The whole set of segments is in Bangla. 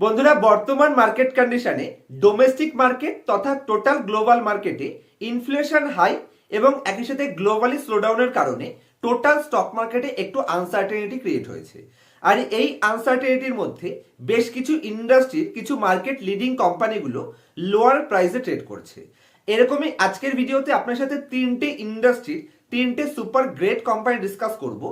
বন্ধুরা, বর্তমান মার্কেট কন্ডিশনে ডোমেস্টিক মার্কেট তথা টোটাল গ্লোবাল মার্কেটে ইনফ্লেশন হাই এবং একই সাথে গ্লোবালি স্লোডাউনের কারণে টোটাল স্টক মার্কেটে একটু আনসার্টেনিটি ক্রিয়েট হয়েছে। আর এই আনসার্টেনিটির মধ্যে বেশ কিছু ইন্ডাস্ট্রির কিছু মার্কেট লিডিং কোম্পানিগুলো লোয়ার প্রাইসে ট্রেড করছে। এরকমই আজকের ভিডিওতে আপনার সাথে তিনটে ইন্ডাস্ট্রির তিনটে সুপার গ্রেট কোম্পানি ডিসকাস করব।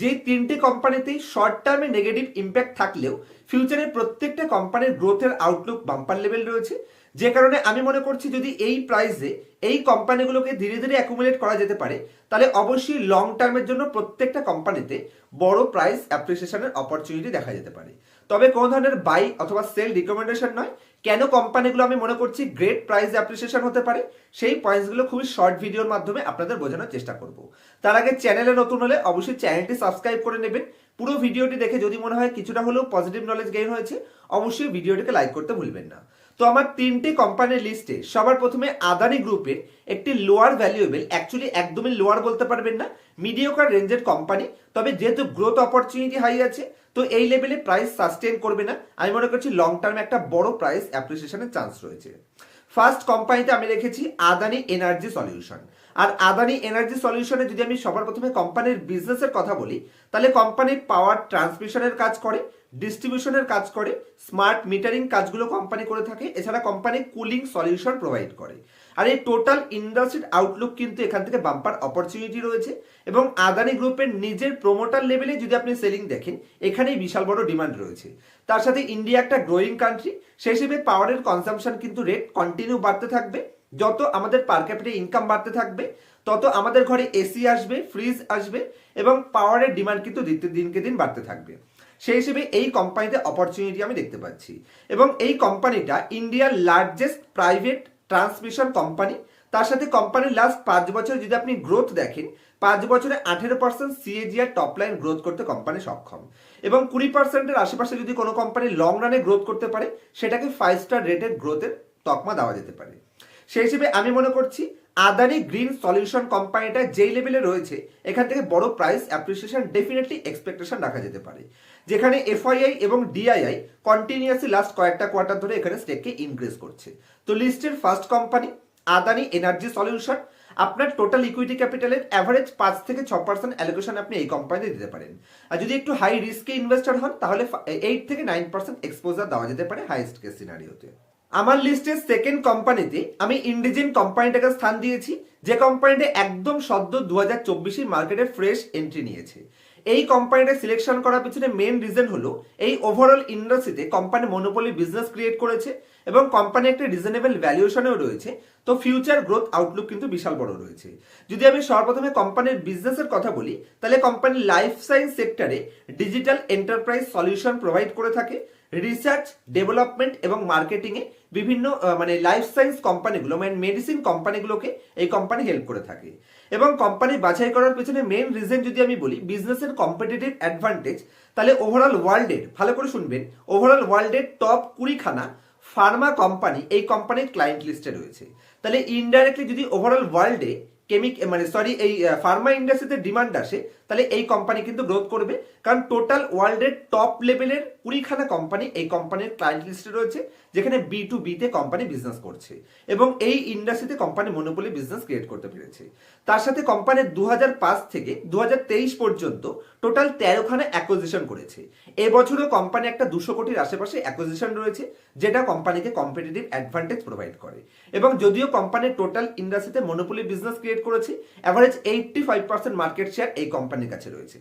যে তিনটে কোম্পানিতেই শর্ট টার্মে নেগেটিভ ইম্প্যাক্ট থাকলেও ফিউচারে প্রত্যেকটা কোম্পানির গ্রোথের আউটলুক বাম্পার লেভেল রয়েছে। যে কারণে আমি মনে করছি যদি এই প্রাইসে এই কোম্পানিগুলোকে ধীরে ধীরে অ্যাকুমুলেট করা যেতে পারে, তাহলে অবশ্যই লং টার্মের জন্য প্রত্যেকটা কোম্পানিতে বড় প্রাইস অ্যাপ্রিসিয়েশনের অপরচুনিটি দেখা যেতে পারে। তবে কোনো ধরনের বাই অথবা সেল রিকমেন্ডেশন নয়। কেন কোম্পানিগুলো আমি মনে করছি গ্রেট প্রাইস অ্যাপ্রিসিয়েশন হতে পারে, সেই পয়েন্টসগুলো খুবই শর্ট ভিডিওর মাধ্যমে আপনাদের বোঝানোর চেষ্টা করব। তার আগে চ্যানেলে নতুন হলে অবশ্যই চ্যানেলটি সাবস্ক্রাইব করে নেবেন। পুরো ভিডিওটি দেখে যদি মনে হয় কিছুটা হলেও পজিটিভ নলেজ গেইন হয়েছে, অবশ্যই ভিডিওটিকে লাইক করতে ভুলবেন না। তো আমার তিনটে কোম্পানির লিস্টে সবার প্রথমে আদানি গ্রুপের একটি লোয়ার ভ্যালুয়েবল অ্যাকচুয়ালি একদমই লোয়ার বলতে পারবেন না মিডিওকার রেঞ্জের কোম্পানি তবে যেহেতু গ্রোথ অপরচুনিটি হাই আছে, তো এই লেভেলে প্রাইস সাস্টেন করবে না। আমি মনে করছি লং টার্মে একটা বড় প্রাইস অ্যাপ্রিসিয়েশনের চান্স রয়েছে। ফার্স্ট কোম্পানিতে আমি রেখেছি আদানি এনার্জি সলিউশন আর আদানি এনার্জি সলিউশনে যদি আমি সবার প্রথমে কোম্পানির বিজনেসের কথা বলি, তাহলে কোম্পানির পাওয়ার ট্রান্সমিশনের কাজ করে ডিস্ট্রিবিউশনের কাজ করে, স্মার্ট মিটারিং কাজগুলো কোম্পানি করে থাকে, এছাড়া কোম্পানি কুলিং সলিউশন প্রোভাইড করে। আর এই টোটাল ইন্ডাস্ট্রির আউটলুক কিন্তু এখান থেকে বাম্পার অপরচুনিটি রয়েছে এবং আদানি গ্রুপের নিজের প্রোমোটার লেভেলে যদি আপনি সেলিং দেখেন, এখানেই বিশাল বড় ডিমান্ড রয়েছে। তার সাথে ইন্ডিয়া একটা গ্রোয়িং কান্ট্রি সেই হিসেবে পাওয়ারের কনজাম্পশন কিন্তু রেট কন্টিনিউ বাড়তে থাকবে। যত আমাদের পার ক্যাপিটাল ইনকাম বাড়তে থাকবে, তত আমাদের ঘরে এসি আসবে ফ্রিজ আসবে এবং পাওয়ারের ডিমান্ড কিন্তু দিনকে দিন বাড়তে থাকবে। সেই হিসেবে এই কোম্পানিতে অপরচুনিটি আমি দেখতে পাচ্ছি। এবং এই কোম্পানিটা ইন্ডিয়ার লার্জেস্ট প্রাইভেট ট্রান্সমিশন কোম্পানি তার সাথে কোম্পানির লাস্ট পাঁচ বছর যদি আপনি গ্রোথ দেখেন, পাঁচ বছরে আঠেরো percent CAGR top line growth করতে কোম্পানি সক্ষম। এবং কুড়ি পার্সেন্টের আশেপাশে যদি কোনো কোম্পানি লং রানে গ্রোথ করতে পারে, সেটাকে ফাইভ স্টার রেটেড গ্রোথের তকমা দেওয়া যেতে পারে। সেই হিসেবে আমি মনে করছি আদানি গ্রিন সলিউশন কোম্পানিটা যেই লেভেলে রয়েছে, এখান থেকে বড় প্রাইস অ্যাপ্রিসিয়েশন ডেফিনেটলি এক্সপেকটেশন রাখা যেতে পারে। যেখানে এফআইআই এবং ডিআইআই কন্টিনিউয়াসলি লাস্ট কয়েকটা কোয়ার্টার ধরে এখানে স্টেককে ইনক্রিজ করছে। তো লিস্টের first company Adani energy solution আপনার টোটাল ইকুইটি ক্যাপিটালের অ্যাভারেজ পাঁচ থেকে ছ পার্সেন্ট অ্যালোকেশন আপনি এই কোম্পানিতে দিতে পারেন। আর যদি একটু হাই রিস্কে ইনভেস্টর হন, তাহলে এইট থেকে নাইন পার্সেন্ট এক্সপোজার দেওয়া যেতে পারে হাইয়েস্ট কেস সিনারিওতে আমার লিস্টের সেকেন্ড কোম্পানিতে আমি ইন্ডিজেন কোম্পানিটাকে স্থান দিয়েছি, যে কোম্পানিটা একদম সদ্য দু হাজার চব্বিশে মার্কেটে ফ্রেশ এন্ট্রি নিয়েছে। এই কোম্পানিটা সিলেকশন করার পিছনে মেন রিজন হলো, এই ওভারঅল ইন্ডাস্ট্রিতে কোম্পানি মনোপলি বিজনেস ক্রিয়েট করেছে এবং কোম্পানি একটা রিজনেবল ভ্যালুয়েশনেও রয়েছে। তো ফিউচার গ্রোথ আউটলুক কিন্তু বিশাল বড় রয়েছে। যদি আমি সর্বপ্রথমে কোম্পানির বিজনেসের কথা বলি, তাহলে কোম্পানি লাইফ সায়েন্স সেক্টরে ডিজিটাল এন্টারপ্রাইজ সলিউশন প্রোভাইড করে থাকে। রিসার্চ ডেভেলপমেন্ট এবং মার্কেটিংয়ে বিভিন্ন মানে লাইফ সায়েন্স কোম্পানিগুলো মানে মেডিসিন কোম্পানিগুলোকে এই কোম্পানি হেল্প করে থাকে। এবং কোম্পানি বাছাই করার পেছনে মেন রিজন যদি আমি বলি বিজনেসের কম্পিটিটিভ অ্যাডভান্টেজ তাহলে ওভারঅল ওয়ার্ল্ডের ভালো করে শুনবেন ওভারঅল ওয়ার্ল্ডের টপ কুড়িখানা ফার্মা কোম্পানি এই কোম্পানির ক্লায়েন্ট লিস্টে রয়েছে। তাহলে ইনডাইরেক্টলি যদি ওভারঅল ওয়ার্ল্ডে কেমিক মানে সরি এই ফার্মা ইন্ডাস্ট্রিতে ডিমান্ড আসে তাহলে এই কোম্পানি কিন্তু গ্রোথ করবে। কারণ টোটাল ওয়ার্ল্ডের টপ লেভেলের কুড়িখানা কোম্পানি এই কোম্পানির ক্লায়েন্ট লিস্টে রয়েছে, যেখানে বি টু বিতে কোম্পানি বিজনেস করছে এবং এই ইন্ডাস্ট্রিতে কোম্পানি মনোপলি বিজনেস ক্রিয়েট করতে পেরেছে। তার সাথে কোম্পানি দু হাজার পাঁচ থেকে দু হাজার তেইশ পর্যন্ত টোটাল তেরোখানা অ্যাকোজিশন করেছে। এবছরও কোম্পানি একটা দুশো কোটির আশেপাশে অ্যাকোজিশন রয়েছে, যেটা কোম্পানিকে কম্পিটিটিভ অ্যাডভান্টেজ প্রোভাইড করে। এবং যদিও কোম্পানির টোটাল ইন্ডাস্ট্রিতে মনোপলি বিজনেস ক্রিয়েট করেছে average eighty five percent market share এই কোম্পানির কাছে রয়েছে।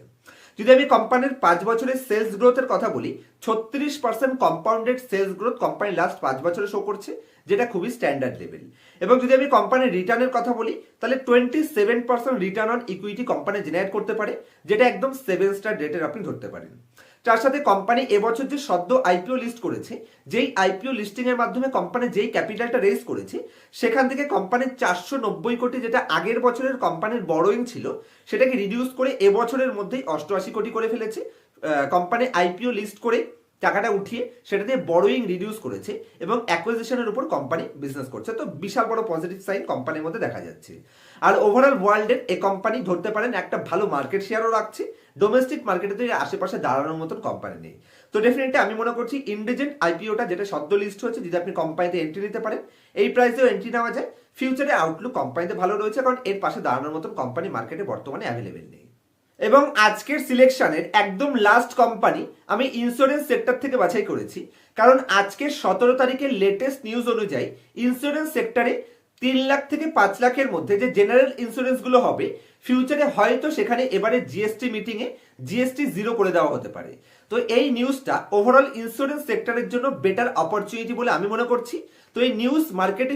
যদি আমি কোম্পানির পাঁচ বছরের সেলস গ্রোথের কথা বলি, ছত্রিশ percent compounded sales growth company last পাঁচ বছরে শো করছে, যেটা খুবই স্ট্যান্ডার্ড লেভেল এবং যদি আমি কোম্পানির রিটার্নের কথা বলি, তাহলে twenty seven percent return on equity company generate করতে পারে, যেটা একদম সেভেন স্টার ডেটের আপনি ধরতে পারেন। তার সাথে কোম্পানি এবছর যে সদ্য আইপিও লিস্ট করেছে, যেই আইপিও লিস্টিং এর মাধ্যমে কোম্পানি যেই ক্যাপিটালটা রেজ করেছে, সেখান থেকে কোম্পানির চারশো নব্বই কোটি যেটা আগের বছরের কোম্পানির বড়োইং ছিল, সেটাকে রিডিউস করে এবছরের মধ্যেই অষ্টআশি কোটি করে ফেলেছে। কোম্পানি আইপিও লিস্ট করে টাকাটা উঠিয়ে সেটা দিয়ে বড়োইং রিডিউস করেছে এবং অ্যাকুইজিশনের উপর কোম্পানি বিজনেস করছে। তো বিশাল বড় পজিটিভ সাইন কোম্পানির মধ্যে দেখা যাচ্ছে। আর ওভারঅল ওয়ার্ল্ডের এই কোম্পানি ধরতে পারেন একটা ভালো মার্কেট শেয়ারও রাখছে। ডোমেস্টিক মার্কেটে তো আশেপাশে দাঁড়ানোর মতন কোম্পানি নেই। তো ডেফিনেটলি আমি মনে করছি ইন্ডিজেন্ট আইপিওটা যেটা সদ্য লিস্ট হয়েছে, যদি আপনি কোম্পানিতে এন্ট্রি নিতে পারেন, এই প্রাইসেও এন্ট্রি নেওয়া যায়। ফিউচারে আউটলুক কোম্পানিতে ভালো রয়েছে, কারণ এর পাশে দাঁড়ানোর মতন কোম্পানি মার্কেটে বর্তমানে অ্যাভেলেবেল নেই। এবং আজকের সিলেকশনের একদম লাস্ট কোম্পানি আমি ইন্স্যুরেন্স সেক্টর থেকে বাছাই করেছি। কারণ আজকের সতেরো তারিখের লেটেস্ট নিউজ অনুযায়ী ইন্স্যুরেন্স সেক্টরে তিন লাখ থেকে পাঁচ লাখের মধ্যে যে জেনারেল ইন্স্যুরেন্সগুলো হবে ফিউচারে হয়তো সেখানে এবারে জিএসটি মিটিংয়ে জিএসটি জিরো করে দেওয়া হতে পারে। তো এই নিউজটা ওভারঅল ইন্স্যুরেন্স সেক্টরের জন্য বেটার অপরচুনিটি বলে আমি মনে করছি। তো এই নিউজ মার্কেটে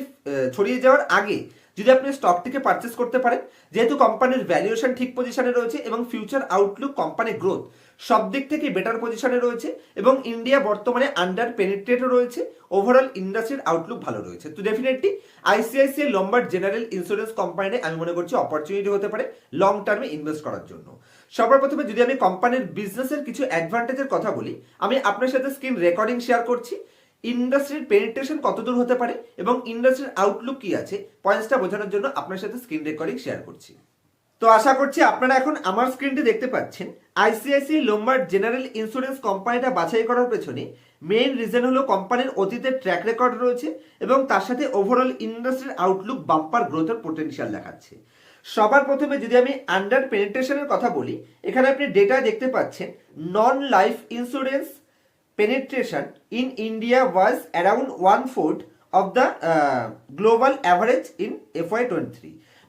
ছড়িয়ে যাওয়ার আগে যদি আপনি স্টকটিকে পারচেস করতে পারেন, যেহেতু কোম্পানির ভ্যালুয়েশন ঠিক পজিশনে রয়েছে এবং ফিউচার আউটলুক কোম্পানির গ্রোথ সব দিক থেকে বেটার পজিশনে রয়েছে এবং ইন্ডিয়া বর্তমানে আন্ডার পেনিট্রেটও রয়েছে ওভারঅল ইন্ডাস্ট্রির আউটলুক ভালো রয়েছে। তো definitely ICICI Lombard general insurance কোম্পানিতে আমি মনে করছি অপরচুনিটি হতে পারে লং টার্মে ইনভেস্ট করার জন্য। সবার প্রথমে যদি আমি কোম্পানির বিজনেসের কিছু অ্যাডভান্টেজের কথা বলি, আমি আপনার সাথে স্ক্রিন রেকর্ডিং শেয়ার করছি। ইন্ডাস্ট্রির পেনিট্রেশন কতদূর হতে পারে এবং ইন্ডাস্ট্রির আউটলুক কি আছে? পয়েন্টসটা বোঝানোর জন্য আপনার সাথে স্ক্রিন রেকর্ডিং শেয়ার করছি। তো আশা করছি আপনারা এখন আমার স্ক্রিনটি দেখতে পাচ্ছেন। আইসিআইসিআই লোম্বার্ড জেনারেল ইন্স্যুরেন্স কোম্পানিটা বাছাই করার পেছনে মেইন রিজন হলো কোম্পানির অতীতের ট্র্যাক রেকর্ড রয়েছে এবং তার সাথে ওভারঅল ইন্ডাস্ট্রির আউটলুক বাম্পার গ্রোথের পোটেনশিয়াল দেখাচ্ছে। সবার প্রথমে যদি আমি আন্ডার পেনিট্রেশনের কথা বলি, এখানে আপনি ডেটা দেখতে পাচ্ছেন non life insurance penetration in India was around one fourth of the uh, global average in FY23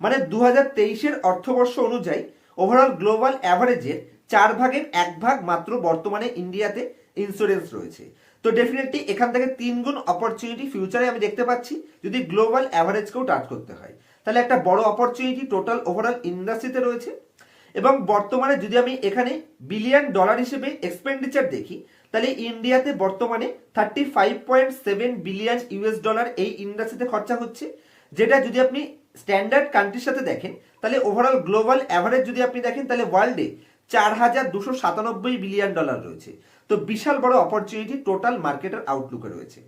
মানে দু হাজার তেইশের অর্থবর্ষ অনুযায়ী ওভারঅল গ্লোবাল অ্যাভারেজের চার ভাগের এক ভাগ মাত্র বর্তমানে ইন্ডিয়াতে ইন্স্যুরেন্স রয়েছে। তো ডেফিনেটলি এখান থেকে তিন গুণ অপরচুনিটি ফিউচারে আমি দেখতে পাচ্ছি যদি গ্লোবাল অ্যাভারেজকেও টাচ করতে হয়। তাহলে একটা বড় অপরচুনিটি টোটাল ওভারঅল ইন্ডাস্ট্রিতে রয়েছে। এবং বর্তমানে যদি আমি এখানে বিলিয়ন ডলার হিসেবে এক্সপেন্ডিচার দেখি, তাহলে ইন্ডিয়াতে বর্তমানে thirty five point seven billion US dollar এই ইন্ডাস্ট্রিতে খরচা হচ্ছে। যেটা যদি আপনি স্ট্যান্ডার্ড কান্ট্রির সাথে দেখেন, তাহলে ওভারঅল গ্লোবাল অ্যাভারেজ যদি আপনি দেখেন, তাহলে ওয়ার্ল্ডে চার হাজার দুশো সাতানব্বই বিলিয়ন ডলার রয়েছে। তো বিশাল বড় অপরচুনিটি টোটাল মার্কেটের আউটলুকে রয়েছে।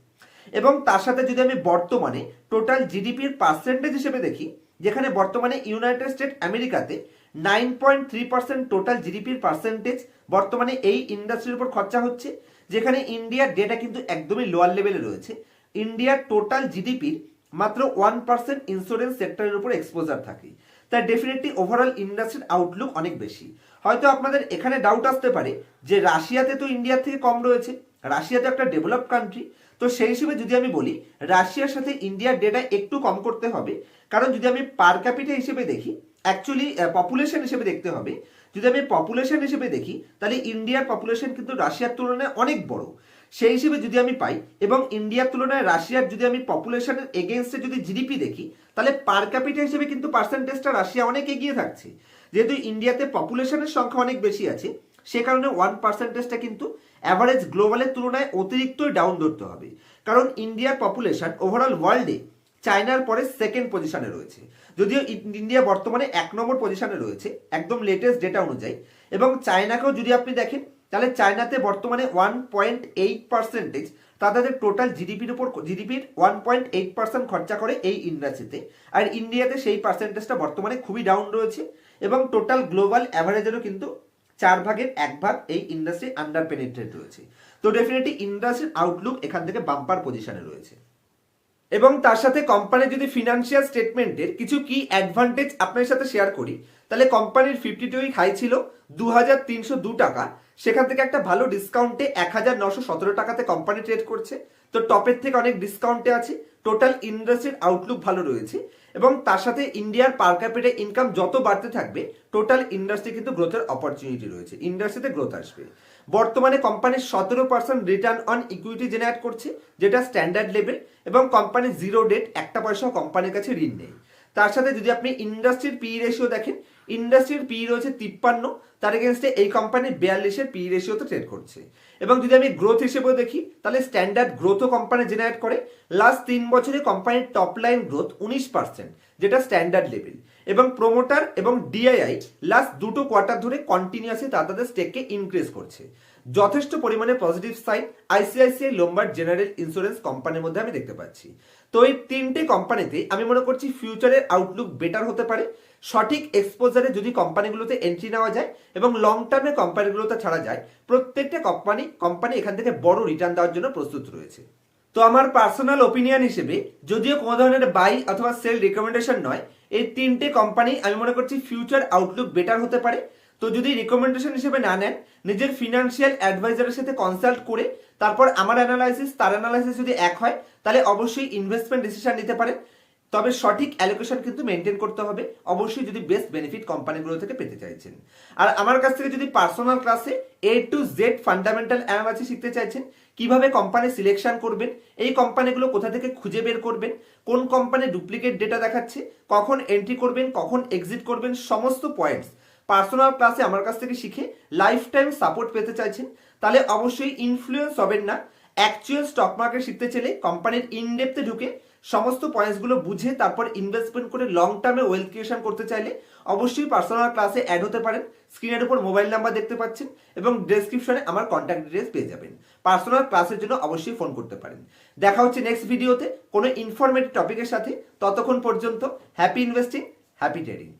এবং তার সাথে যদি আমি বর্তমানে টোটাল জিডিপির পার্সেন্টেজ হিসেবে দেখি যেখানে বর্তমানে ইউনাইটেড স্টেট আমেরিকাতে nine point three percent total জিডিপির পার্সেন্টেজ বর্তমানে এই ইন্ডাস্ট্রির উপর খরচা হচ্ছে, যেখানে ইন্ডিয়ার ডেটা কিন্তু একদমই লোয়ার লেভেলে রয়েছে। ইন্ডিয়ার টোটাল জিডিপির মাত্র ওয়ান পার্সেন্ট ইন্স্যুরেন্স সেক্টরের উপর এক্সপোজার থাকে। তাই ডেফিনেটলি ওভারঅল ইন্ডাস্ট্রির আউটলুক অনেক বেশি। হয়তো আপনাদের এখানে ডাউট আসতে পারে যে রাশিয়াতে তো ইন্ডিয়ার থেকে কম রয়েছে। রাশিয়া তো একটা ডেভেলপ কান্ট্রি তো সেই হিসেবে যদি আমি বলি, রাশিয়ার সাথে ইন্ডিয়ার ডেটা একটু কম করতে হবে। কারণ যদি আমি পার ক্যাপিটা হিসেবে দেখি অ্যাকচুয়ালি পপুলেশন হিসেবে দেখতে হবে। যদি আমি পপুলেশন হিসেবে দেখি, তাহলে ইন্ডিয়ার পপুলেশন কিন্তু রাশিয়ার তুলনায় অনেক বড়। সেই হিসেবে যদি আমি পাই এবং ইন্ডিয়ার তুলনায় রাশিয়ার যদি আমি পপুলেশনের এগেনস্টে যদি জিডিপি দেখি, তাহলে পার ক্যাপিটা হিসেবে কিন্তু পার্সেন্টেজটা রাশিয়া অনেক এগিয়ে থাকছে। যেহেতু ইন্ডিয়াতে পপুলেশনের সংখ্যা অনেক বেশি আছে সে কারণে ওয়ান পার্সেন্টেজটা কিন্তু অ্যাভারেজ গ্লোবালের তুলনায় অতিরিক্তই ডাউন ধরতে হবে। কারণ ইন্ডিয়ার পপুলেশন ওভারঅল ওয়ার্ল্ডে চায়নার পরে সেকেন্ড পজিশনে রয়েছে। যদিও ইন্ডিয়া বর্তমানে এক নম্বর পজিশনে রয়েছে, একদম লেটেস্ট ডেটা অনুযায়ী। এবং চায়নাকেও যদি আপনি দেখেন, তাহলে চায়নাতে বর্তমানে ওয়ান পয়েন্ট এইট পার্সেন্টেজ তাদের টোটাল জিডিপির উপর জিডিপির ওয়ান পয়েন্ট এইট পার্সেন্ট খরচা করে এই ইন্ডাস্ট্রিতে আর ইন্ডিয়াতে সেই পার্সেন্টেজটা বর্তমানে খুবই ডাউন রয়েছে এবং টোটাল গ্লোবাল অ্যাভারেজেরও কিন্তু চার ভাগের এক ভাগ এই ইন্ডাস্ট্রি আন্ডার পেনিট্রেট রয়েছে। তো ডেফিনেটলি ইন্ডাস্ট্রির আউটলুক এখান থেকে বাম্পার পজিশনে রয়েছে। এবং তার সাথে কোম্পানির যদি ফিনান্সিয়াল স্টেটমেন্টের কিছু কি অ্যাডভান্টেজ আপনার সাথে শেয়ার করি, তাহলে কোম্পানির ফিফটি টু উইক হাই ছিল দু হাজার তিনশো দু টাকা। সেখান থেকে একটা ভালো ডিসকাউন্টে এক হাজার নশো সতেরো টাকাতে কোম্পানি ট্রেড করছে। তো টপের থেকে অনেক ডিসকাউন্টে আছে। টোটাল ইন্ডাস্ট্রির আউটলুক ভালো রয়েছে এবং তার সাথে ইন্ডিয়ার পার ক্যাপিটা ইনকাম যত বাড়তে থাকবে টোটাল ইন্ডাস্ট্রি কিন্তু গ্রোথের অপরচুনিটি রয়েছে। ইন্ডাস্ট্রিতে গ্রোথ আসবে। বর্তমানে কোম্পানির সতেরো percent return on equity generate করছে, যেটা স্ট্যান্ডার্ড লেভেল এবং কোম্পানির জিরো ডেট একটা পয়সাও কোম্পানির কাছে ঋণ নেই। তার সাথে যদি আপনি ইন্ডাস্ট্রির পি রেশিও দেখেন ইন্ডাস্ট্রির পি রয়েছে তিপ্পান্ন, তার এগেনস্টে এই কোম্পানি বিয়াল্লিশের পি রেশিওতে ট্রেড করছে। এবং যদি আমি গ্রোথ হিসেবেও দেখি, তাহলে স্ট্যান্ডার্ড গ্রোথও কোম্পানি জেনারেট করে লাস্ট তিন বছরে কোম্পানির টপ লাইন গ্রোথ উনিশ পার্সেন্ট যেটা স্ট্যান্ডার্ড লেভেল এবং প্রোমোটার এবং ডিআইআই লাস্ট দুটো কোয়ার্টার ধরে কন্টিনিউয়াসলি তাদের স্টেককে ইনক্রিজ করছে। যথেষ্ট পরিমাণে positive sign ICICI Lombard general insurance কোম্পানির মধ্যে আমি দেখতে পাচ্ছি। তো এই তিনটে কোম্পানিতে আমি মনে করছি ফিউচারের আউটলুক বেটার হতে পারে। সঠিক এক্সপোজারে যদি কোম্পানিগুলোতে এন্ট্রি নেওয়া যায় এবং লং টার্মে কোম্পানিগুলোতে ছাড়া যায়, প্রত্যেকটা কোম্পানি কোম্পানি এখান থেকে বড় রিটার্ন দেওয়ার জন্য প্রস্তুত রয়েছে। তো আমার পার্সোনাল ওপিনিয়ন হিসেবে, যদিও কোনো ধরনের বাই অথবা সেল রিকমেন্ডেশন নয়, এই তিনটে কোম্পানি আমি মনে করছি ফিউচার আউটলুক বেটার হতে পারে। তো যদি রিকমেন্ডেশন হিসেবে না নেন, নিজের ফিনান্সিয়াল অ্যাডভাইজারের সাথে কনসাল্ট করে, তারপর আমার অ্যানালাইসিস তার অ্যানালাইসিস যদি এক হয়, তাহলে অবশ্যই ইনভেস্টমেন্ট ডিসিশন নিতে পারেন। তবে সঠিক অ্যালোকেশন কিন্তু মেনটেন করতে হবে। অবশ্যই যদি বেস্ট বেনিফিট কোম্পানিগুলো থেকে পেতে চাইছেন। আর আমার কাছ থেকে যদি পার্সোনাল ক্লাসে A to Z fundamental analysis শিখতে চাইছেন, কীভাবে কোম্পানি সিলেকশন করবেন, এই কোম্পানিগুলো কোথা থেকে খুঁজে বের করবেন, কোন কোম্পানি ডুপ্লিকেট ডেটা দেখাচ্ছে, কখন এন্ট্রি করবেন, কখন এক্সিট করবেন, সমস্ত পয়েন্টস পার্সোনাল ক্লাসে আমার কাছ থেকে শিখে লাইফ টাইম সাপোর্ট পেতে চাইছেন, তাহলে অবশ্যই ইনফ্লুয়েন্স হবেন না। অ্যাকচুয়াল স্টক মার্কেট শিখতে চাইলে কোম্পানির ইনডেপথে ঢুকে সমস্ত পয়েন্টসগুলো বুঝে তারপর ইনভেস্টমেন্ট করে লং টার্মে ওয়েলথ ক্রিয়েশন করতে চাইলে অবশ্যই পার্সোনাল ক্লাসে অ্যাড হতে পারেন। স্ক্রিনের উপর মোবাইল নাম্বার দেখতে পাচ্ছেন এবং ডেসক্রিপশনে আমার কন্ট্যাক্ট ডিটেলস পেয়ে যাবেন। পার্সোনাল ক্লাসের জন্য অবশ্যই ফোন করতে পারেন। দেখা হচ্ছে নেক্সট ভিডিওতে কোনো ইনফরমেটিভ টপিকের সাথে। ততক্ষণ পর্যন্ত হ্যাপি ইনভেস্টিং হ্যাপি ট্রেডিং